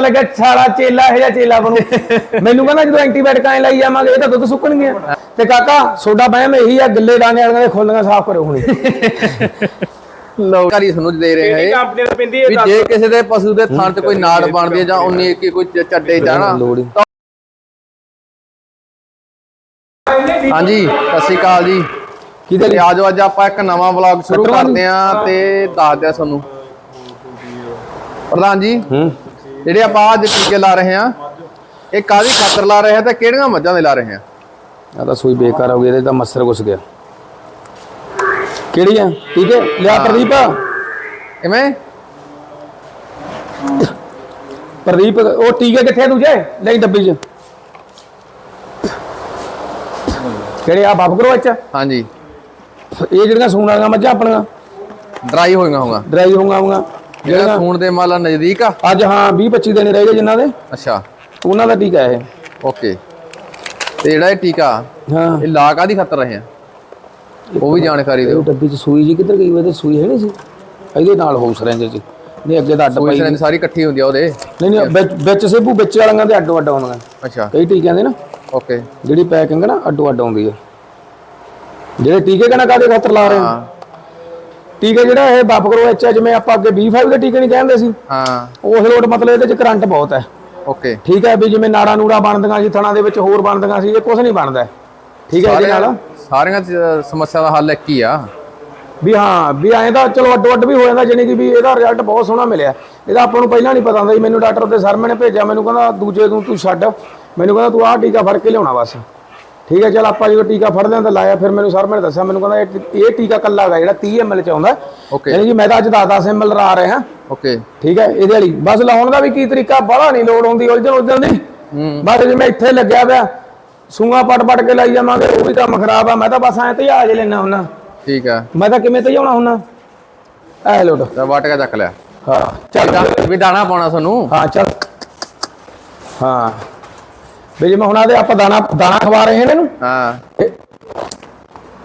ਪਤਾ ਲੱਗਾ ਛਾਲਾ ਚੇਲਾ ਇਹ ਜਿਹਾ ਚੇਲਾ ਬਣੂ। ਮੈਨੂੰ ਕਹਿੰਦਾ ਜਦੋਂ ਐਂਟੀਬਾਇਓਟਿਕ ਐ ਲਾਈ ਜਾਵਾਂਗੇ ਇਹ ਤਾਂ ਦੁੱਧ ਸੁੱਕਣਗੇ ਤੇ ਕਾਕਾ ਸੋਡਾ ਬਹਿਮ ਇਹੀ ਆ ਗੱਲੇ ਡਾਂਗੇ ਵਾਲੀਆਂ ਦੇ ਖੋਲੀਆਂ ਸਾਫ਼ ਕਰੋ ਹੁਣੇ। ਲਓ। ਘਰੀ ਤੁਹਾਨੂੰ ਦੇ ਰਹੇ ਹੈ ਕੰਪਨੀ ਦਾ ਪਿੰਦੀ ਵੀ ਜੇ ਕਿਸੇ ਦੇ ਪਸ਼ੂ ਦੇ ਥਣ ਤੇ ਕੋਈ ਨਾੜ ਬਣਦੀ ਹੈ ਜਾਂ ਉਨੀ ਕੀ ਕੋਈ ਚੱਡੇ ਜਾਣਾ। ਹਾਂਜੀ ਸਤਿ ਸ਼੍ਰੀ ਅਕਾਲ ਜੀ। ਕਿਹਦੇ ਤੇ ਲਈ? ਆਜੋ ਅੱਜ ਆਪਾਂ ਇੱਕ ਨਵਾਂ ਵਲੌਗ ਸ਼ੁਰੂ? ਕਰਦੇ ਆਂ ਤੇ ਦੱਸਦੇ ਆ ਤੁਹਾਨੂੰ। ਪ੍ਰਧਾਨ ਜੀ ਹੂੰ। ਜਿਹੜੇ ਆਪਾਂ ਅੱਜ ਟੀਕੇ ਲਾ ਰਹੇ ਆਂ ਇਹ ਕਾਦੀ ਖਾਤਰ ਲਾ ਰਹੇ ਆ ਤੇ ਕਿਹੜੀਆਂ ਮੱਝਾਂ ਦੇ ਲਾ ਰਹੇ ਆ ਆ ਤਾਂ ਸੂਈ ਬੇਕਾਰ ਹੋ ਗਈ ਇਹਦੇ ਤਾਂ ਘੁਸ ਗਿਆ। ਕਿਹੜੀ ਆ? ਠੀਕ ਹੈ ਲਿਆ ਪ੍ਰਦੀਪ। ਕਿਵੇਂ? ਪ੍ਰਦੀਪ ਉਹ ਟੀਕੇ ਕਿੱਥੇ ਆ ਦੂਜੇ? ਲਈ ਡੱਬੀ 'ਚ। ਕਿਹੜੇ ਆ ਬਾਪ ਕਰੋ ਅੱਛਾ? ਹਾਂਜੀ। ਇਹ ਜਿਹੜੀਆਂ ਸੂਣ ਵਾਲੀਆਂ ਮੱਝਾਂ ਆਪਣੀਆਂ? ਡਰਾਈ ਹੋਈਆਂ ਹੋਗਾ ਡਰਾਈ ਹੋਊਗਾ ਆਊਗਾ ਜਿਹੜਾ ਖੂਨ ਦੇ ਮਾਲਾ ਨਜ਼ਦੀਕ ਆ? ਅੱਜ ਹਾਂ 20 25 ਦਿਨ ਰਹਿ ਗਏ ਜਿਨ੍ਹਾਂ ਦੇ। ਅੱਛਾ। ਉਹਨਾਂ ਦਾ ਟੀਕਾ ਇਹ। ਓਕੇ। ਤੇ ਜਿਹੜਾ ਇਹ ਟੀਕਾ ਹਾਂ। ਇਹ ਲਾ ਕਾਦੀ ਖਾਤਰ ਰਹੇ ਆ? ਉਹ ਵੀ ਜਾਣਕਾਰੀ ਦਿਓ। ਡੱਬੀ 'ਚ ਸੂਈ ਜੀ ਕਿੱਧਰ ਗਈ ਉਹਦੇ ਸੂਈ ਹੈ ਨਹੀਂ ਸੀ? ਇਹਦੇ ਨਾਲ ਹੋਊ ਸਰੰਜ 'ਚ। ਨਹੀਂ ਅੱਗੇ ਤਾਂ ਅੱਡ ਪਈ ਸਾਰੀ ਇਕੱਠੀ ਹੁੰਦੀ ਆ ਉਹਦੇ। ਨਹੀਂ ਨਹੀਂ ਵਿੱਚ- ਵਿੱਚ ਸੇਬੂ ਵਿੱਚ ਵਾਲੀਆਂ ਦੇ ਅੱਡੋ ਅੱਡ ਆਉਂਦੀਆਂ ਅੱਛਾ। ਕਈ ਟੀਕਿਆਂ ਦੇ ਨਾ। ਓਕੇ। ਜਿਹੜੀ ਪੈਕਿੰਗ ਨਾ ਅੱਡੋ ਅੱਡ ਆਉਂਦੀ ਹੈ ਜਿਹੜੇ ਟੀਕੇ ਕਹਣਾ ਕਾਦੇ ਖਾਤਰ ਲਾ ਰਹੇ ਹਾਂ। ਟੀਕੇ ਜਿਹੜਾ ਇਹ ਬਾਪ ਕਰੋ ਐਚ ਜਿਵੇਂ ਆਪਾਂ ਅੱਗੇ B5 ਦੇ ਟੀਕੇ ਨਹੀਂ ਕਹਿੰਦੇ ਸੀ। ਹਾਂ। ਉਹ ਲੋਡ ਮਤਲਬ ਇਹਦੇ ਚ ਕਰੰਟ ਬਹੁਤ ਹੈ। ਓਕੇ। ਠੀਕ ਹੈ ਵੀ ਜਿਵੇਂ ਨਾੜਾ ਨੂੜਾ ਬਣਦੀਆਂ ਸੀ ਥਣਾ ਦੇ ਵਿੱਚ ਹੋਰ ਬਣਦੀਆਂ ਸੀ ਇਹ ਕੁਝ ਨਹੀਂ ਬਣਦਾ। ਠੀਕ ਹੈ ਇਹਦੇ ਨਾਲ? ਸਾਰੀਆਂ ਸਮੱਸਿਆ ਦਾ ਹੱਲ ਇੱਕ ਹੀ ਆ। ਵੀ ਹਾਂ ਵੀ ਐਂ ਤਾਂ ਚਲੋ ਅੱਡੋ ਅੱਡ ਵੀ ਹੋ ਜਾਂਦਾ ਜਾਣੀ ਕਿ ਵੀ ਇਹਦਾ ਰਿਜ਼ਲਟ ਬਹੁਤ ਸੋਹਣਾ ਮਿਲਿਆ। ਇਹਦਾ ਆਪਾਂ ਨੂੰ ਪਹਿਲਾਂ ਨਹੀਂ ਪਤਾ ਹੁੰਦਾ ਸੀ ਮੈਨੂੰ ਡਾਕਟਰ ਦੇ ਸਰਮੇ ਨੇ ਭੇਜਿਆ ਮੈਨੂੰ ਕਹਿੰਦਾ ਦੂਜੇ ਨੂੰ ਤੂੰ ਛੱਡ। ਮੈਨੂੰ ਕਹਿੰਦਾ ਤੂੰ ਆਹ ਟੀਕਾ ਫੜ ਕੇ ਲਿਆਉਣਾ ਬਸ। ਠੀਕ ਹੈ ਚਲ ਆਪਾਂ ਜਦੋਂ ਟੀਕਾ ਫੜ ਲਿਆ ਤਾਂ ਲਾਇਆ ਫਿਰ ਮੈਨੂੰ ਸਰਮੇ ਨੇ ਦੱਸਿਆ ਮੈਨੂੰ ਕਹਿੰਦਾ ਇਹ ਇਹ ਟੀਕਾ ਕੱਲਾ ਹੈਗਾ ਜਿਹੜਾ 30 ml ਚ ਆਉਂਦਾ। ਓਕੇ ਯਾਨੀ ਕਿ ਮੈਂ ਤਾਂ ਅੱਜ 10-10 ml ਲਾ ਰਿਹਾ। ਓਕੇ ਠੀਕ ਹੈ ਇਹਦੇ ਵਾਲੀ। ਬਸ ਲਾਉਣ ਦਾ ਵੀ ਕੀ ਤਰੀਕਾ ਬੜਾ ਨਹੀਂ ਲੋੜ ਹੁੰਦੀ ਉਲਝਣ ਉਲਝਣ ਦੀ। ਹੂੰ। ਬਸ ਜਿਵੇਂ ਇੱਥੇ ਲੱਗਿਆ ਪਿਆ ਸੂਆ ਪਟ ਪਟ ਕੇ ਲਾਈ ਜਾਵਾਂਗੇ ਉਹ ਵੀ ਕੰਮ ਖਰਾਬ ਆ। ਮੈਂ ਤਾਂ ਬਸ ਐਂ ਧਿਆਜ ਲੈਣਾ ਹੁੰਨਾ। ਠੀਕ ਆ। ਮੈਂ ਤਾਂ ਕਿਵੇਂ ਧਿਆਉਣਾ ਹੁੰਨਾ? ਐ ਲੋਟ ਤਾਂ। ਵਾਟਕਾ ਚੱਕ ਲਿਆ। ਹਾਂ ਚੱਲ। ਵੀ ਦਾਣਾ ਪਾਉਣਾ ਤੁਹਾਨੂੰ ਹਾਂ ਚੱਲ। ਹਾਂ। ਵੀ ਜਿਵੇਂ ਹੁਣ ਆਦੇ ਆਪਾਂ ਦਾਣਾ ਦਾਣਾ ਖਵਾ ਰਹੇ ਹਾਂ ਇਹਨੂੰ। ਹਾਂ।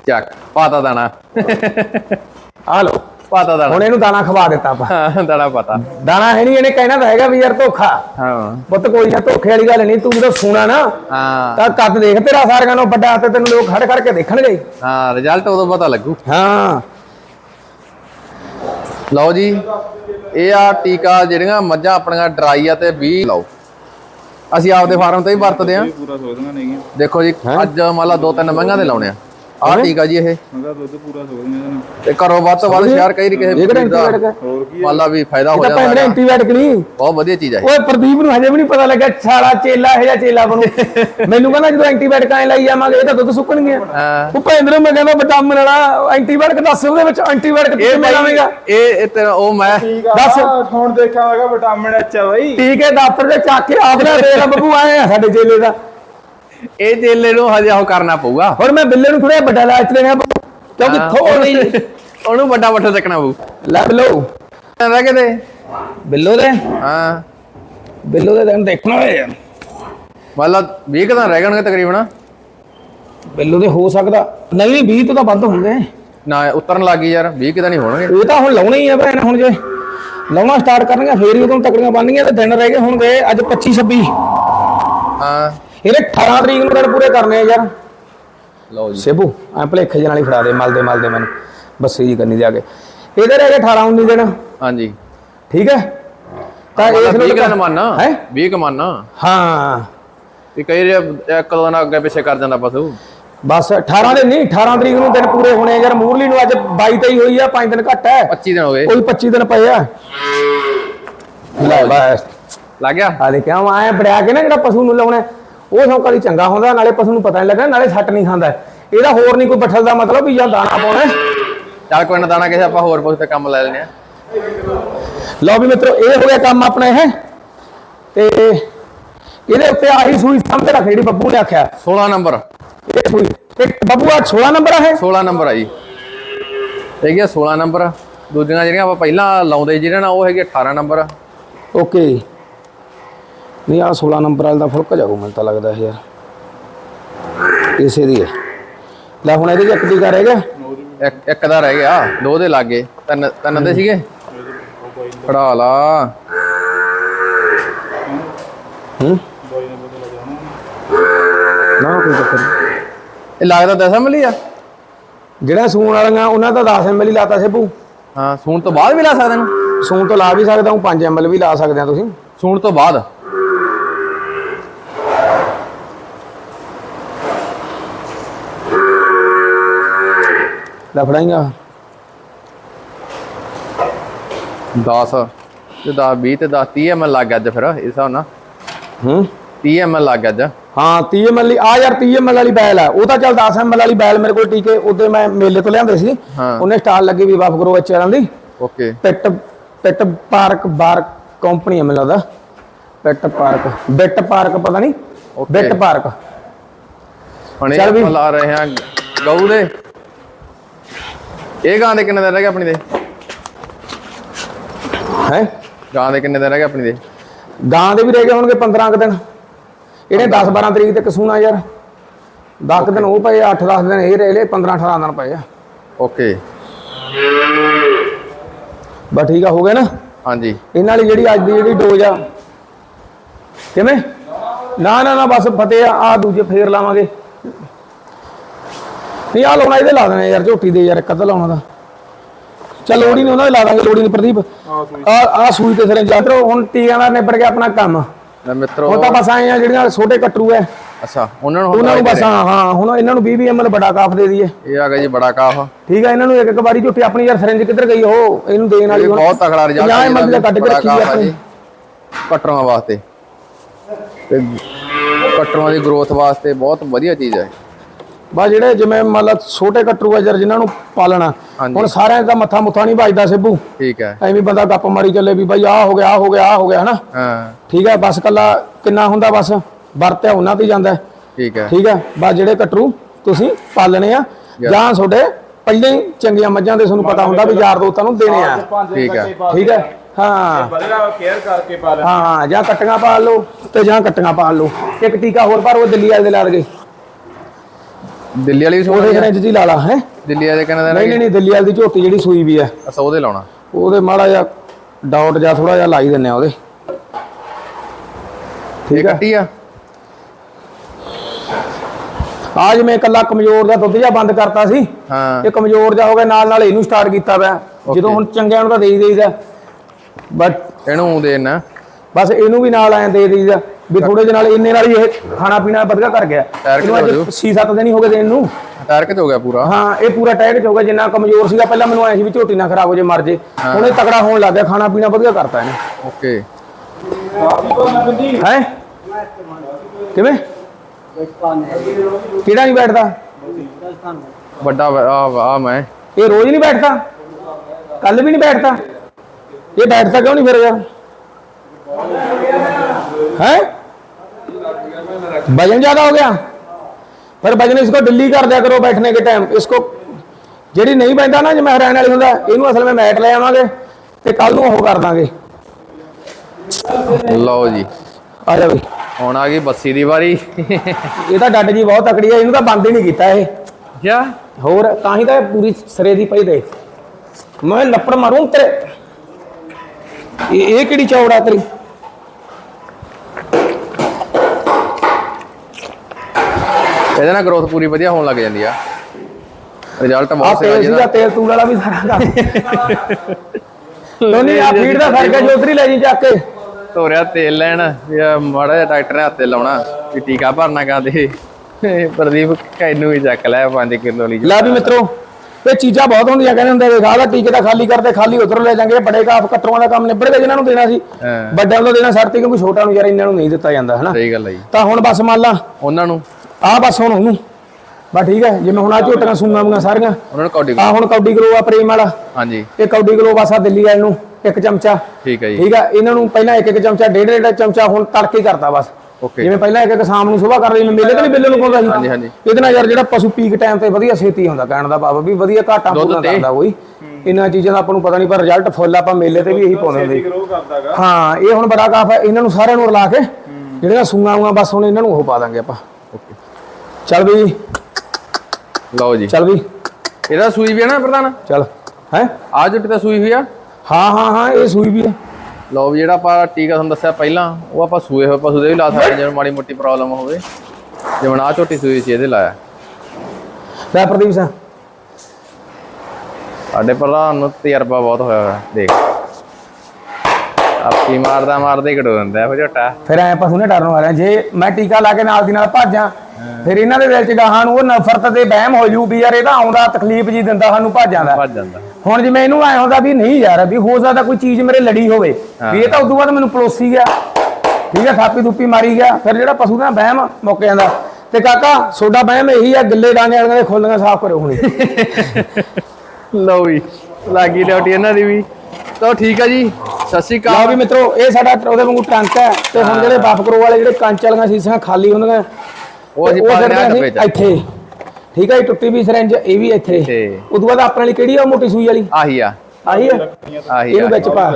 ਚੱਕ ਪਾਤਾ ਦਾਣਾ। ਆ ਲੋ ਪਾਤਾ ਦਾਣਾ। ਹੁਣ ਇਹਨੂੰ ਦਾਣਾ ਖਵਾ ਦਿੱਤਾ ਆਪਾਂ। ਹਾਂ ਦਾਣਾ ਪਾਤਾ। ਦਾਣਾ ਹੈ ਨਹੀਂ ਇਹਨੇ ਕਹਿਣਾ ਤਾਂ ਹੈਗਾ ਵੀ ਯਾਰ ਧੋਖਾ। ਹਾਂ। ਪੁੱਤ ਕੋਈ ਨਾ ਧੋਖੇ ਵਾਲੀ ਗੱਲ ਨਹੀਂ ਤੂੰ ਜਦੋਂ ਸੁਣਾ ਨਾ ਹਾਂ। ਤਾਂ ਕੱਦ ਦੇਖ ਤੇਰਾ ਸਾਰਿਆਂ ਨੂੰ ਵੱਡਾ ਤੇ ਤੈਨੂੰ ਲੋਕ ਖੜ ਖੜ ਕੇ ਦੇਖਣਗੇ। ਹਾਂ ਰਿਜ਼ਲਟ ਉਦੋਂ ਪਤਾ ਲੱਗੂ। ਹਾਂ। ਲਓ ਜੀ ਇਹ ਆ ਟੀਕਾ ਜਿਹੜੀਆਂ ਮੱਝਾਂ ਆਪਣੀਆਂ ਡਰਾਈ ਆ ਤੇ 20 ਲਓ। ਅਸੀਂ ਆਪਦੇ ਫਾਰਮ ਤੇ ਹੀ ਵਰਤਦੇ ਆ ਪੂਰਾ ਸੋਚਦੀਆਂ ਨਹੀਂ ਦੇਖੋ ਜੀ ਅੱਜ ਮੰਨ ਲਾ ਦੋ ਤਿੰਨ ਮਹੀਆਂ ਦੇ ਲਾਉਣੇ ਆ। ਆਹ ਟੀਕਾ ਜੀ ਇਹ। ਦੁੱਧ ਪੂਰਾ ਇਹਦੇ। ਤੇ ਘਰੋਂ ਵੱਧ ਤੋਂ ਵੱਧ ਸ਼ੇਅਰ ਕਈ ਕਿਸੇ ਇਹ ਕਿਹੜਾ ਵੀਰ ਦਾ। ਐਂਟੀਬਾਇਓਟਿਕ ਹੈ? ਹੋਰ ਕੀ ਮੰਨ ਲਾ ਵੀ ਫਾਇਦਾ ਹੋ ਤਾਂ ਜਾਂਦਾ ਪੈਂਦੇ ਹੈਗਾ। ਐਂਟੀਬਾਇਓਟਿਕ ਨਹੀਂ। ਬਹੁਤ ਵਧੀਆ ਚੀਜ਼ ਹੈ। ਓਏ ਪ੍ਰਦੀਪ ਨੂੰ ਹਜੇ ਵੀ ਨਹੀਂ ਪਤਾ ਲੱਗਾ ਛਾਲਾ ਚੇਲਾ ਇਹ ਜਿਹਾ ਚੇਲਾ ਬਣੂ। ਮੈਨੂੰ ਕਹਿੰਦਾ ਜਦੋਂ ਐਂਟੀਬਾਇਓਟਿਕ ਐ ਲਾਈ ਜਾਵਾਂਗੇ ਇਹ ਤਾਂ ਦੁੱਧ ਸੁੱਕਣਗੇ ਹਾਂ। ਉਹ ਭੈਂਦਰ ਮੈਂ ਕਹਿੰਦਾ ਵਿਟਾਮਿਨ ਵਾਲਾ ਐਂਟੀਬਾਇਓਟਿਕ ਦੱਸ ਉਹਦੇ ਵਿੱਚ ਐਂਟੀਬਾਇਓਟਿਕ ਇਹ ਕਿਵੇਂ ਲਾਵੇਂਗਾ? ਇਹ ਇਹ ਤੇਰਾ ਉਹ ਮੈਂ ਦੱਸ। ਹੁਣ ਦੇਖਾਂ ਲਗਾ ਵਿਟਾਮਿਨ ਐਚ ਆ ਬਾਈ। ਠੀਕ ਹੈ ਦਫ਼ਤਰ ਦੇ ਚੱਕ ਕੇ ਆਪ ਲੈ ਦੇ ਬੱਬੂ ਆਏ ਆ ਸਾਡੇ ਜੇਲੇ ਦਾ। ਇਹ ਜੇਲੇ ਨੂੰ ਹਜੇ ਉਹ ਕਰਨਾ ਪਊਗਾ। ਹੁਣ ਮੈਂ ਬਿੱਲੇ ਨੂੰ ਥੋੜਾ ਵੱਡਾ ਲਾਚ ਦੇਣਾ ਬੱਬੂ, ਕਿਉਂਕਿ ਥੋੜੀ ਉਹਨੂੰ ਵੱਡਾ ਵੱਡਾ ਚੱਕਣਾ ਪਊ। ਲੈ ਬਿੱਲੋ। ਰਹਿ ਕਿਤੇ। ਬਿੱਲੋ ਦੇ। ਹਾਂ। ਬਿੱਲੋ ਦੇ ਦਿਨ ਦੇਖਣਾ ਹੋਏ ਯਾਰ ਮੰਨ ਲਾ 20 ਕੁ ਤਾਂ ਰਹਿ ਗਣਗੇ ਤਕਰੀਬਨ। ਬਿੱਲੋ ਦੇ ਹੋ ਸਕਦਾ। ਨਹੀਂ ਨਹੀਂ 20 ਤੋਂ ਤਾਂ ਵੱਧ ਹੋਣਗੇ ਨਾ ਉਤਰਨ ਲੱਗੀ ਯਾਰ। 20 ਕਿ ਤਾਂ ਨਹੀਂ ਹੋਣਗੇ। ਇਹ ਤਾਂ ਹੁਣ ਲਾਉਣੇ ਹੀ ਆ ਭੈਣ ਹੁਣ ਜੇ ਲਾਉਣਾ ਸਟਾਰਟ ਕਰਨਗੇ ਫੇਰ ਹੀ ਉਦੋਂ ਤਕੜੀਆਂ ਬਣਨੀਆਂ ਤੇ ਦਿਨ ਰਹਿ ਗਏ ਹੁਣ ਗਏ ਅੱਜ 25 26 ਹਾਂ। ਇਹਨੇ 18 ਤਰੀਕ ਨੂੰ ਦਿਨ ਪੂਰੇ ਕਰਨੇ ਆ ਯਾਰ। ਲਓ ਜੀ। ਸੇਬੂ ਐ ਭਲੇਖੇ ਨਾਲ ਹੀ ਫੜਾ ਦੇ ਮਲਦੇ ਮਲਦੇ ਮੈਨੂੰ। ਬਸ ਇਹੀ ਕਰਨੀ ਜਾ ਕੇ। ਇਹਦੇ ਰਹਿ ਗਏ 18 19 ਦਿਨ। ਹਾਂਜੀ। ਠੀਕ ਹੈ? ਤਾਂ ਇਸ 20 ਨੂੰ ਕੁ ਮੰਨ। ਹੈ? 20 ਕੁ ਮੰਨ। ਹਾਂ। ਵੀ ਕਈ ਵਾਰੀ ਇੱਕ ਦੋ ਦਿਨ ਅੱਗੇ ਪਿੱਛੇ ਕਰ ਜਾਂਦਾ ਪਸ਼ੂ। ਬਸ 18 ਦੇ ਨਹੀਂ 18 ਤਰੀਕ ਨੂੰ ਦਿਨ ਪੂਰੇ ਹੋਣੇ ਯਾਰ। ਮੂਰਲੀ ਨੂੰ ਅੱਜ 22 23 ਹੋਈ ਆ 5 ਦਿਨ ਘੱਟ ਹੈ। 25 ਦਿਨ ਹੋ ਗਏ। ਕੋਈ 25 ਦਿਨ ਪਏ ਆ। ਲੈ ਬਸ। ਲੱਗ ਗਿਆ? ਆ ਦੇਖਿਆ ਮੈਂ ਆਇਆ ਬੜਿਆ ਕੇ ਨਾ ਜਿਹੜਾ ਪਸ਼ੂ ਨੂੰ ਲਾਉਣਾ। ਹੈ, ਉਹ ਸੌਕਾ ਚੰਗਾ ਹੁੰਦਾ ਨਾਲੇ ਪਸ਼ੂ ਨੂੰ ਪਤਾ ਨਹੀਂ ਲੱਗਦਾ ਨਾਲੇ ਸੱਟ ਨਹੀਂ ਖਾਂਦਾ। ਇਹਦਾ ਹੋਰ ਨਹੀਂ ਕੋਈ ਬੱਠਲ ਦਾ ਮਤਲਬ ਵੀ ਜਾਂ ਦਾਣਾ ਪਾਉਣਾ। ਚੱਲ ਕੋਈ ਨਾ ਦਾਣਾ ਕਿਸੇ ਆਪਾਂ ਹੋਰ ਪੁੱਛ ਤੇ ਕੰਮ ਲੈ ਲੈਣੇ ਆ ਲਓ ਵੀ ਮਿੱਤਰੋ ਇਹ ਹੋ ਗਿਆ ਕੰਮ ਆਪਣਾ ਇਹ। ਤੇ ਇਹਦੇ ਉੱਤੇ ਆਹੀ ਸੂਈ ਸਾਹਮਣੇ ਰੱਖ ਜਿਹੜੀ ਬੱਬੂ ਨੇ ਆਖਿਆ। 16 ਨੰਬਰ। ਇਹ ਸੂਈ। ਤੇ ਬੱਬੂ ਆ 16 ਨੰਬਰ ਆ ਇਹ? 16 ਨੰਬਰ ਆ ਜੀ। ਠੀਕ ਹੈ 16 ਨੰਬਰ ਦੂਜੀਆਂ ਜਿਹੜੀਆਂ ਆਪਾਂ ਪਹਿਲਾਂ ਲਾਉਂਦੇ ਜਿਹੜੇ ਨਾ ਉਹ ਹੈਗੇ 18 ਨੰਬਰ ਓਕੇ। ਨਹੀਂ ਆ 16 ਨੰਬਰ ਵਾਲਾ ਦਾ ਫੁਲਕ ਜਾਊ ਮੈਨੂੰ ਤਾਂ ਲੱਗਦਾ ਇਹ ਯਾਰ। ਇਸੇ ਦੀ ਹੈ। ਲੈ ਹੁਣ ਇਹਦੇ ਚ ਇੱਕ ਟੀਕਾ ਰਹਿ ਗਿਆ? ਇੱਕ ਇੱਕ ਦਾ ਰਹਿ ਗਿਆ। ਦੋ ਦੇ ਲਾਗੇ। ਤਿੰਨ ਤਿੰਨ ਦੇ ਸੀਗੇ? ਫੜਾ ਲਾ। ਹੂੰ? ਨੇ ਕੋਈ ਚੱਕਰ ਇਹ ਲੱਗਦਾ ਦਸਮ ਮਿਲੀ ਆ। ਜਿਹੜਾ ਸੂਣ ਵਾਲੀਆਂ ਉਹਨਾਂ ਦਾ 10 ml ਹੀ ਲਾਤਾ ਸੇਬੂ। ਹਾਂ ਸੂਣ ਤੋਂ ਬਾਅਦ ਵੀ ਲਾ ਸਕਦੇ ਨੂੰ। ਸੂਣ ਤੋਂ ਲਾ ਵੀ ਸਕਦਾ ਹੂੰ 5 ml ਵੀ ਲਾ ਸਕਦੇ ਆ ਤੁਸੀਂ। ਸੂਣ ਤੋਂ ਬਾਅਦ। ਲੈ ਫੜਾਈਆਂ। 10 ਤੇ 10 20 ਤੇ 10 30 ml ਲੱਗ ਅੱਜ ਫਿਰ ਇਸ ਹਿਸਾਬ ਨਾਲ। ਹੂੰ? 30 ml ਲੱਗ ਅੱਜ। ਹਾਂ 30 ml ਦੀ- ਆ ਯਾਰ 30 ml ਵਾਲੀ ਬੈਲ ਆ। ਉਹ ਤਾਂ ਚੱਲ 10 ml ਵਾਲੀ ਬੈਲ ਮੇਰੇ ਕੋਲ ਟੀਕੇ ਉਹਦੇ ਮੈਂ ਮੇਲੇ ਤੋਂ ਲਿਆਂਦੇ ਸੀ। ਉਹਨੇ ਸਟਾਲ ਲੱਗੀ ਵੀ ਗਰੋ ਵਿੱਚ ਵਾਲਾਂ ਦੀ। ਓਕੇ। ਪਿੱਟ ਪਿੱਟ ਪਾਰਕ ਬਾਰ ਕੰਪਨੀ ਹੈ ਮੈਨੂੰ ਲੱਗਦਾ। ਪਿੱਟ ਪਾਰਕ ਬਿੱਟ ਪਾਰਕ ਪਤਾ ਨਹੀਂ. Bit park. ਹੁਣ ਇਹ ਲਾ ਰਹੇ ਹਾਂ ਗਊ ਦੇ। ਇਹ ਗਾਂ ਦੇ ਕਿੰਨੇ ਦਿਨ ਰਹਿ ਗਏ ਆਪਣੀ ਦੇ? ਹੈ? ਗਾਂ ਦੇ ਕਿੰਨੇ ਦਿਨ ਰਹਿ ਗਏ ਆਪਣੀ ਦੇ? ਗਾਂ ਦੇ ਵੀ ਰਹਿ ਗਏ ਹੋਣਗੇ 15 ਕੁ ਦਿਨ। ਇਹਨੇ 10 12 ਤਰੀਕ ਤੱਕ ਸੂਣਾ ਯਾਰ। 10 ਕੁ ਦਿਨ ਉਹ ਪਏ 8 10 ਦਿਨ ਇਹ ਰਹਿ ਲਏ 15 18 ਦਿਨ ਪਏ ਆ। ਓਕੇ ਬਸ ਠੀਕ ਆ ਹੋ ਗਿਆ ਨਾ? ਹਾਂਜੀ। ਇਹਨਾਂ ਵਾਲੀ ਜਿਹੜੀ ਅੱਜ ਦੀ ਜਿਹੜੀ ਡੋਜ਼ ਆ। ਕਿਵੇਂ? ਨਾ ਨਾ ਨਾ ਬਸ ਫਤਿਹ ਆ ਆਹ ਦੂਜੇ ਫੇਰ ਲਾਵਾਂਗੇ। ਨਹੀਂ ਆ ਲਾਉਣਾ ਇਹਦੇ ਲਾ ਦੇਣਾ ਯਾਰ ਝੋਟੀ ਦੇ ਯਾਰ ਇੱਕ ਅੱਧਾ ਲਾਉਣਾ ਦਾ ਚੱਲ ਲੋੜੀ ਨਹੀਂ ਉਹਨਾਂ ਦੇ ਲਾ ਦਾਂਗੇ ਲੋੜੀ ਨਹੀਂ ਪ੍ਰਦੀਪ। ਆ ਆ ਸੂਈ ਤੇ ਸਿਰੇ ਜੱਟ ਹੁਣ ਟੀਆਂ ਦਾ ਨਿਬੜ ਗਿਆ ਆਪਣਾ ਕੰਮ। ਲੈ ਮਿੱਤਰੋ। ਹੁਣ ਤਾਂ ਬਸ ਆਏ ਆ ਜਿਹੜੀਆਂ ਛੋਟੇ ਕਟਰੂ ਐ। ਅੱਛਾ ਉਹਨਾਂ ਨੂੰ ਉਹਨਾਂ ਨੂੰ ਬਸ ਹਾਂ ਹਾਂ ਹੁਣ ਇਹਨਾਂ ਨੂੰ 20 20 ml ਬੜਾ ਕਾਫ ਦੇ ਦਈਏ। ਇਹ ਆ ਗਿਆ ਜੀ ਬੜਾ ਕਾਫ। ਠੀਕ ਆ ਇਹਨਾਂ ਨੂੰ ਇੱਕ ਇੱਕ ਵਾਰੀ ਝੋਟੀ ਆਪਣੀ ਯਾਰ ਸਿਰਿੰਜ ਕਿੱਧਰ ਗਈ ਉਹ ਇਹਨੂੰ ਦੇਣ ਵਾਲੀ ਹੁਣ। ਬਹੁਤ ਤਕੜਾ ਰਿਜ਼ਲਟ 50 ml ਦਾ ਕੱਢ ਕੇ ਰੱਖੀ ਆ ਆਪਣੀ। ਕਟਰਾਂ ਵਾਸਤੇ। ਤੇ ਕਟਰਾਂ ਦੀ ਗਰੋਥ ਵਾਸਤੇ ਬਹੁਤ ਵਧੀਆ ਚੀਜ਼ ਹੈ। ਬਾ ਜਿਹੜੇ ਜਿਵੇਂ ਮੰਨ ਲਾ ਛੋਟੇ ਕਟਰੂ ਆ ਜਰ ਜਿਨ੍ਹਾਂ ਨੂੰ ਪਾਲਣਾ। ਹੁਣ ਸਾਰਿਆਂ ਦਾ ਮੱਥਾ ਮੁੱਥਾ ਨਹੀਂ ਵੱਜਦਾ ਸਿੱਬੂ। ਠੀਕ ਹੈ। ਐਵੇਂ ਬੰਦਾ ਗੱਪ ਮਾਰੀ ਚੱਲੇ ਵੀ ਬਾਈ ਆਹ ਹੋ ਗਿਆ ਆਹ ਹੋ ਗਿਆ ਆਹ ਹੋ ਗਿਆ ਹਨਾ? ਹਾਂ। ਠੀਕ ਹੈ ਬਸ ਕੱਲਾ ਕਿੰਨਾ ਹੁੰਦਾ ਬਸ? ਵਰਤਿਆ ਉਹਨਾਂ ਤੇ ਜਾਂਦਾ। ਠੀਕ ਹੈ। ਠੀਕ ਹੈ ਬਸ ਜਿਹੜੇ ਕਟਰੂ ਤੁਸੀਂ ਪਾਲਣੇ ਆ ਜਾਂ ਤੁਹਾਡੇ ਪਹਿਲਾਂ ਹੀ ਚੰਗੀਆਂ ਮੱਝਾਂ ਦੇ ਤੁਹਾਨੂੰ ਪਤਾ ਹੁੰਦਾ ਵੀ ਯਾਰ ਦੋਸਤਾਂ ਨੂੰ ਦੇਣੇ ਆ। ਠੀਕ ਹੈ। ਠੀਕ ਹੈ ਹਾਂ। ਕੇਅਰ ਕਰਕੇ ਹਾਂ ਜਾਂ ਕੱਟੀਆਂ ਪਾਲ ਲਓ ਤੇ ਜਾਂ ਕੱਟੀਆਂ ਪਾਲ ਲਓ। ਇੱਕ ਟੀਕਾ ਹੋਰ ਪਰ ਉਹ ਦਿੱਲੀ ਵਾਲੇ ਦੇ ਲਾ ਦਗੇ। ਦਿੱਲੀ ਵਾਲੀ ਵੀ ਉਹਦੇ ਸੋਹਣੀ ਜਣੇ ਜੀ ਲਾ ਲਾ ਹੈ? ਦਿੱਲੀ ਵਾਲੇ ਕਿੰਨੇ ਦਿਨ ਨਹੀਂ ਨਹੀਂ ਨਹੀਂ ਦਿੱਲੀ ਵਾਲੀ ਦੀ ਝੋਟੀ ਜਿਹੜੀ ਸੂਈ ਵੀ ਆ। ਅਸਾਂ ਉਹਦੇ ਲਾਉਣਾ? ਉਹਦੇ ਮਾੜਾ ਜਿਹਾ ਡਾਊਟ ਜਾਂ ਥੋੜਾ ਜਿਹਾ ਲਾਈ ਦਿੰਨੇ ਆ ਉਹਦੇ। ਇਹ ਠੀਕ ਹੈ ਕੱਟੀ ਆ? ਆਜ ਮੈਂ ਇਕੱਲਾ ਕਮਜ਼ੋਰ ਦਾ ਦੁੱਧ ਜਿਹਾ ਬੰਦ ਕਰਤਾ ਸੀ ਹਾਂ। ਇਹ ਕਮਜ਼ੋਰ ਜਾ ਹੋ ਗਿਆ ਨਾਲ ਨਾਲ ਇਹਨੂੰ ਸਟਾਰਟ ਕੀਤਾ ਪਿਆ। ਜਦੋਂ ਹੁਣ ਚੰਗਿਆਂ ਨੂੰ ਤਾਂ ਦੇ ਹੀ ਦੇਈਦਾ। ਬਟ ਇਹਨੂੰ ਦੇਣਾ ਬਸ ਇਹਨੂੰ ਵੀ ਨਾਲ ਐਂ ਦੇ ਦੇਈਦਾ। ਵੀ ਥੋੜੇ ਜਿਹੇ ਨਾਲ ਇੰਨੇ ਨਾਲ ਹੀ ਇਹ ਖਾਣਾ ਪੀਣਾ ਵਧੀਆ ਕਰ ਗਿਆ। ਟਾਇਰ ਇਹਨੂੰ ਅੱਜ ਕਿੰਨਾ ਹੋ 6-7 ਦਿਨ ਹੀ ਹੋ ਗਏ ਦੇਣ ਨੂੰ। ਟਾਇਰ ਕਿਚ ਹੋ ਗਿਆ ਪੂਰਾ। ਹਾਂ ਇਹ ਪੂਰਾ ਟੈਗ ਚ ਹੋ ਗਿਆ ਜਿੰਨਾ ਕਮਜ਼ੋਰ ਸੀਗਾ ਪਹਿਲਾਂ ਮੈਨੂੰ ਐਂ ਸੀ ਵੀ ਝੋਟੀ ਨਾ ਖਰਾਬ ਹੋ ਜੇ ਮਰ ਜੇ। ਹੁਣ ਇਹ ਤਕੜਾ ਹੋਣ ਲੱਗ ਗਿਆ ਖਾਣਾ ਪੀਣਾ ਵਧੀਆ ਕਰਤਾ ਇਹਨੇ। ਓਕੇ। ਹੈ? ਕਿਵੇਂ? ਕਿਹੜਾ ਨਹੀਂ ਬੈਠਦਾ? ਵੱਡਾ ਆ ਆ ਮੈਂ। ਇਹ ਰੋਜ਼ ਨਹੀਂ ਬੈਠਦਾ? ਕੱਲ ਵੀ ਨਹੀਂ ਬੈਠਦਾ? ਇਹ ਬੈਠਦਾ ਕਿਉਂ ਨਹੀਂ ਫਿਰ ਯਾਰ? है वजन ज्यादा हो गया पर वजन इसको दिल्ली कर दिया करो बैठने के टाइम इसको ਜਿਹੜੀ ਨਹੀਂ ਬੈਠਦਾ ਨਾ ਜਿਵੇਂ ਹਰਿਆਣਾ ਵਾਲੀ ਹੁੰਦਾ ਇਹਨੂੰ ਅਸਲ ਵਿੱਚ ਮੈਟ ਲੈ ਆਵਾਂਗੇ ਤੇ ਕੱਲ ਨੂੰ ਉਹ ਕਰ ਦਾਂਗੇ ਲਓ ਜੀ ਆ ਜਾ ਬਈ ਹੁਣ ਆ ਗਈ ਬੱਸੀ ਦੀ ਵਾਰੀ ਇਹ ਤਾਂ ਡੱਡ ਜੀ ਬਹੁਤ ਤਕੜੀ ਹੈ ਇਹਨੂੰ ਤਾਂ ਬੰਦ ਹੀ ਨਹੀਂ ਕੀਤਾ ਇਹ ਕਿਆ ਹੋਰ ਤਾਂ ਹੀ ਤਾਂ ਇਹ ਪੂਰੀ ਸਰੇ ਦੀ ਪਈ ਦੇ ਮੈਂ ਲੱਪੜ ਮਾਰੂੰ ਤੇਰੇ ਇਹ ਇਹ ਕਿਹੜੀ ਚੌੜਾ ਤੇਰੀ ਇਹਦੇ ਨਾਲ ਗਰੋਥ ਪੂਰੀ ਵਧੀਆ ਹੋਣ ਲੱਗ ਜਾਂਦੀ ਆ। ਰਿਜ਼ਲਟ ਆ ਬਹੁਤ ਤੇਲ ਸਿਰਾ ਸੀਗਾ ਤੇਲ ਤੂਲ ਵਾਲਾ ਵੀ ਸਾਰਾ ਕੰਮ ਦੋਨੀ ਆ ਫੀਡ ਦਾ ਫ਼ਰਕ ਹੈ ਜੋਤਰੀ ਲੈ ਜੀ ਚੱਕ ਕੇ। ਤੋਰਿਆ ਤੇਲ ਲੈਣ ਆਹ ਮਾੜਾ ਜਿਹਾ ਡਾਕਟਰ ਨੇ ਹੱਥੇ ਲਾਉਣਾ ਵੀ ਟੀਕਾ ਭਰਨਾ ਕਹਿੰਦੇ। ਪ੍ਰਦੀਪ ਕੈਨੂੰ ਵੀ ਚੱਕ ਲਿਆ 5 ਕਿਲੋ ਲਈ ਲੈ ਵੀ ਮਿੱਤਰੋ ਇਹ ਚੀਜ਼ਾਂ ਬਹੁਤ ਹੁੰਦੀਆਂ ਕਹਿੰਦੇ ਹੁੰਦੇ ਵੇਖ ਆਹ ਦਾ ਟੀਕੇ ਤਾਂ ਖਾਲੀ ਕਰਦੇ ਖਾਲੀ ਉਧਰੋਂ ਲੈ ਜਾਂਗੇ ਬੜੇ ਕਾਫ ਕਟਰੋਂ ਦਾ ਕੰਮ ਨਿਬੜ ਗਿਆ ਜਿਨ੍ਹਾਂ ਨੂੰ ਦੇਣਾ ਸੀ। ਹਾਂ। ਵੱਡਿਆਂ ਨੂੰ ਦੇਣਾ ਛੱਡਤੀ ਕਿਉਂਕਿ ਛੋਟਾ ਨੂੰ ਯਾਰ ਇਹਨਾਂ ਨੂੰ ਨਹੀਂ ਦਿੱਤਾ ਜਾਂਦਾ ਹਨਾ। ਸਹੀ ਗੱਲ ਹੈ ਜੀ। ਤਾਂ ਹੁਣ ਬਸ ਮੰਨ ਲਾ। ਉਹਨਾਂ ਨੂੰ। ਆਹ ਬਸ ਹੁਣ ਉਹਨੂੰ। ਬਸ ਠੀਕ ਹੈ ਜਿਵੇਂ ਹੁਣ ਆ ਝੋਟੀਆਂ ਸੂਈਆਂ ਮੂੰਗੀਆਂ ਸਾਰੀਆਂ। ਉਹਨਾਂ ਨੂੰ ਕੌਡੀ ਆ ਹੁਣ ਕੌਡੀ ਗਲੋ ਆ ਪ੍ਰੇਮ ਵਾਲਾ। ਹਾਂਜੀ। ਇਹ ਕੌਡੀ ਗਲੋ ਬਸ ਆ ਦਿੱਲੀ ਵਾਲ ਨੂੰ ਇੱਕ ਚਮਚਾ। ਠੀਕ ਹੈ ਜੀ। ਠੀਕ ਆ ਇਹਨਾਂ ਨੂੰ ਪਹਿਲਾਂ ਇੱਕ ਇੱਕ ਚਮਚਾ ਡੇਢ ਡੇਢ ਚਮਚਾ ਹੁਣ ਤੜਕੇ ਹੀ ਕਰਤਾ ਬਸ। ਓਕੇ। ਜਿਵੇਂ ਪਹਿਲਾਂ ਇੱਕ ਇੱਕ ਸ਼ਾਮ ਨੂੰ ਸਵੇਰ ਕਰਦੇ ਜਿਵੇਂ ਮੇਲੇ ਤੇ ਨਹੀਂ ਬਿੱਲੇ ਨੂੰ ਪਾਉਂਦਾ ਸੀ। ਹਾਂਜੀ, ਹਾਂਜੀ। ਇਹਦੇ ਨਾਲ ਯਾਰ ਜਿਹੜਾ ਪਸ਼ੂ ਪੀਕ ਟਾਈਮ ਤੇ ਵਧੀਆ ਛੇਤੀ ਹੁੰਦਾ ਕਹਿਣ ਦਾ ਭਾਵ ਵੀ ਵਧੀਆ ਘਾਟਾ ਪੂਰਾ। ਕਰਦਾ ਕੋਈ। ਇਹਨਾਂ ਚੀਜ਼ਾਂ ਦਾ ਆਪਾਂ ਨੂੰ ਪਤਾ ਨਹੀਂ ਪਰ ਰਿਜ਼ਲਟ ਫੁੱਲ ਆਪਾਂ ਮੇਲੇ ਤੇ ਵੀ ਇਹੀ ਪਾਉਂਦੇ ਹੁੰਦੇ। ਹਾਂ ਇਹ ਹੁਣ ਬੜਾ ਕਾਫ ਹੈ ਇਹਨਾਂ ਨੂੰ ਸਾਰਿਆਂ ਨੂੰ ਰਲਾ ਕੇ ਜਿਹੜੀਆਂ ਸੂਆਂ ਆਉਂਗਾ ਬਸ ਹੁਣ ਇਹਨਾਂ ਨੂੰ ਉਹ ਪਾ ਦਾਂਗੇ ਆਪਾਂ। ਚੱਲ ਵੀ ਲਓ ਜੀ। ਚੱਲ ਵੀ ਇਹਦਾ ਸੂਈ ਵੀ ਹੈ ਨਾ ਪ੍ਰਧਾਨ? ਚੱਲ। ਹੈ? ਆ ਜੁੱਟੀ ਤਾਂ ਸੂਈ ਹੋਈ ਆ। ਹਾਂ ਹਾਂ ਹਾਂ ਇਹ ਸੂਈ ਵੀ ਹੈ ਲਓ ਵੀ ਜਿਹੜਾ ਆਪਾਂ ਟੀਕਾ ਤੁਹਾਨੂੰ ਦੱਸਿਆ ਪਹਿਲਾਂ ਉਹ ਆਪਾਂ ਸੂਏ ਹੋਏ ਪਸ਼ੂ ਦੇ ਵੀ ਲਾ ਸਕਦੇ ਜਿਵੇਂ ਮਾੜੀ ਮੋਟੀ ਪ੍ਰੋਬਲਮ ਹੋਵੇ। ਜਿਵੇਂ ਆਹ ਝੋਟੀ ਸੂਈ ਸੀ ਇਹਦੇ ਲਾਇਆ। ਲੈ ਪ੍ਰਦੀਪ ਸਿੰਘ। ਸਾਡੇ ਪ੍ਰਧਾਨ ਨੂੰ ਤਜਰਬਾ ਬਹੁਤ ਹੋਇਆ ਹੋਇਆ ਦੇਖ। ਆਪੀ ਮਾਰਦਾ ਮਾਰਦਾ ਕਢੋ ਦਿੰਦਾ ਉਹ ਝੋਟਾ ਫਿਰ ਐ ਪਸ਼ੂ ਨੇ ਡਰਨ ਵਾਲਿਆ ਜੇ ਮੈਂ ਟੀਕਾ ਲਾ ਕੇ ਨਾਲ ਦੀ ਨਾਲ ਭੱਜਾਂ ਫਿਰ ਇਹਨਾਂ ਦੇ ਦਿਲ 'ਚ ਗਾਹਾਂ ਨੂੰ ਉਹ ਨਫ਼ਰਤ ਤੇ ਵਹਿਮ ਹੋ ਜੂ ਵੀ ਯਾਰ ਇਹ ਤਾਂ ਆਉਂਦਾ ਤਕਲੀਫ ਜੀ ਦਿੰਦਾ ਸਾਨੂੰ ਭਾਜਾਂ ਦਾ ਭੱਜ ਜਾਂਦਾ। ਹੁਣ ਜਿਵੇਂ ਇਹਨੂੰ ਐ ਹੁੰਦਾ ਵੀ ਨਹੀਂ ਯਾਰ ਵੀ ਹੋ ਸਕਦਾ ਕੋਈ ਚੀਜ਼ ਮੇਰੇ ਲੜੀ ਹੋਵੇ ਵੀ ਇਹ ਤਾਂ ਉਦੋਂ ਬਾਅਦ ਮੈਨੂੰ ਪਲੋਸੀ ਗਿਆ। ਠੀਕ ਹੈ ਥਾਪੀ ਥੁੱਪੀ ਮਾਰੀ ਗਿਆ। ਫਿਰ ਜਿਹੜਾ ਪਸ਼ੂ ਦਾ ਵਹਿਮ ਮੁੱਕ ਜਾਂਦਾ। ਤੇ ਕਾਕਾ ਸੋਡਾ ਵਹਿਮ ਇਹੀ ਆ ਗਿੱਲੇ ਡਾਂਗੇ ਵਾਲੀਆਂ ਦੇ ਖੋਲੀਆਂ ਸਾਫ਼ ਕਰਿਓ ਹੁਣੇ। ਲਓ ਵੀ ਲੱਗੀ ਡਿਊਟੀ ਇਹਨਾਂ ਦੀ ਵੀ। ਤਾਂ ਠੀਕ ਆ ਜੀ ਸਤਿ ਸ਼੍ਰੀ ਲਓ ਅਕਾਲ ਵੀ ਮਿੱਤਰੋ ਇਹ ਸਾਡਾ ਉਹਦੇ ਵਾਂਗੂ ਟੰਕ ਹੈ। ਤੇ ਹੁਣ ਜਿਹੜੇ ਬਾਫਕਰੋ ਵਾਲੇ ਜਿਹੜੇ ਕੰਚ ਵਾਲੀਆਂ ਸੀਸਾਂ ਖਾਲੀ ਹੁੰਦੀਆਂ ਉਹ ਅਸੀਂ ਪਾ ਡੱਬੇ 'ਚ। ਇੱਥੇ। ਠੀਕ ਹੈ ਜੀ ਟੁੱਟੀ ਵੀ ਸਿਰੰਜ ਇਹ ਵੀ ਇੱਥੇ। ਉਦੋਂ ਬਾਅਦ ਆਪਣੇ ਲਈ ਕਿਹੜੀ ਆ ਉਹ ਮੋਟੀ ਸੂਈ ਵਾਲੀ? ਆਹੀ ਆ। ਆਹੀ ਹੈ ਆਹੀ ਇਹਨੂੰ ਆ ਵਿੱਚ ਪਾ।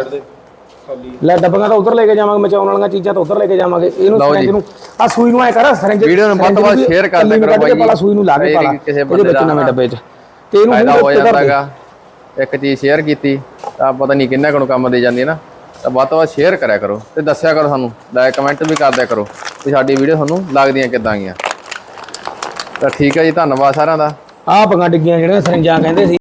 ਲੈ ਡੱਬੀਆਂ ਤਾਂ ਉਧਰ ਲੈ ਕੇ ਜਾਵਾਂਗੇ ਮਚਾਉਣ ਵਾਲੀਆਂ ਚੀਜ਼ਾਂ ਤਾਂ ਉਧਰ ਲੈ ਕੇ ਜਾਵਾਂਗੇ। ਇਹਨੂੰ ਸਿਰੰਜ। ਨੂੰ। ਆ ਸੂਈ ਨੂੰ ਐ ਕਰ ਸਿਰੰਜ ਵੀਡੀਓ ਨੂੰ ਵੱਧ ਤੋਂ ਵੱਧ share ਕਰ ਕੱਢ ਕਰੋ ਕੇ ਬਾਈ ਪਾਲਾ ਸੂਈ ਨੂੰ ਲਾ ਕੇ ਇਹ ਪਾਲਾ ਕਿਸੇ ਇਹਦੇ ਬੰਦੇ ਵਿੱਚ ਦਾ ਨਵੇਂ ਡੱਬੇ 'ਚ। ਤੇ ਇਹਨੂੰ ਹੁਣ ਹੋ ਉੱਤੇ ਕਰ ਜਾਂਦਾ ਦੇ ਇੱਕ ਚੀਜ਼ ਸ਼ੇਅਰ ਕੀਤੀ ਤਾਂ ਪਤਾ ਨਹੀਂ ਕਿੰਨਾ ਕੁ ਨੂੰ ਕੰਮ ਦੇ ਜਾਂਦੀ ਹੈ ਨਾ। ਤਾਂ ਵੱਧ ਤੋਂ ਵੱਧ ਸ਼ੇਅਰ ਕਰਿਆ ਕਰੋ ਤੇ ਦੱਸਿਆ ਕਰੋ ਸਾਨੂੰ। ਲਾਈਕ ਕਮੈਂਟ ਵੀ ਕਰ ਦਿਆ ਕਰੋ ਵੀ ਸਾਡੀ ਵੀਡੀਓ ਤੁਹਾਨੂੰ ਲੱਗਦੀਆਂ ਕਿੱਦਾਂ ਗਈਆਂ। ਤਾਂ ਠੀਕ ਹੈ ਜੀ ਧੰਨਵਾਦ ਸਾਰਿਆਂ ਦਾ। ਆਹ ਪੰਗਾ ਡਿੱਗੀਆਂ ਜਿਹੜੀਆਂ ਸਰਿੰਜਾਂ ਕਹਿੰਦੇ ਸੀ।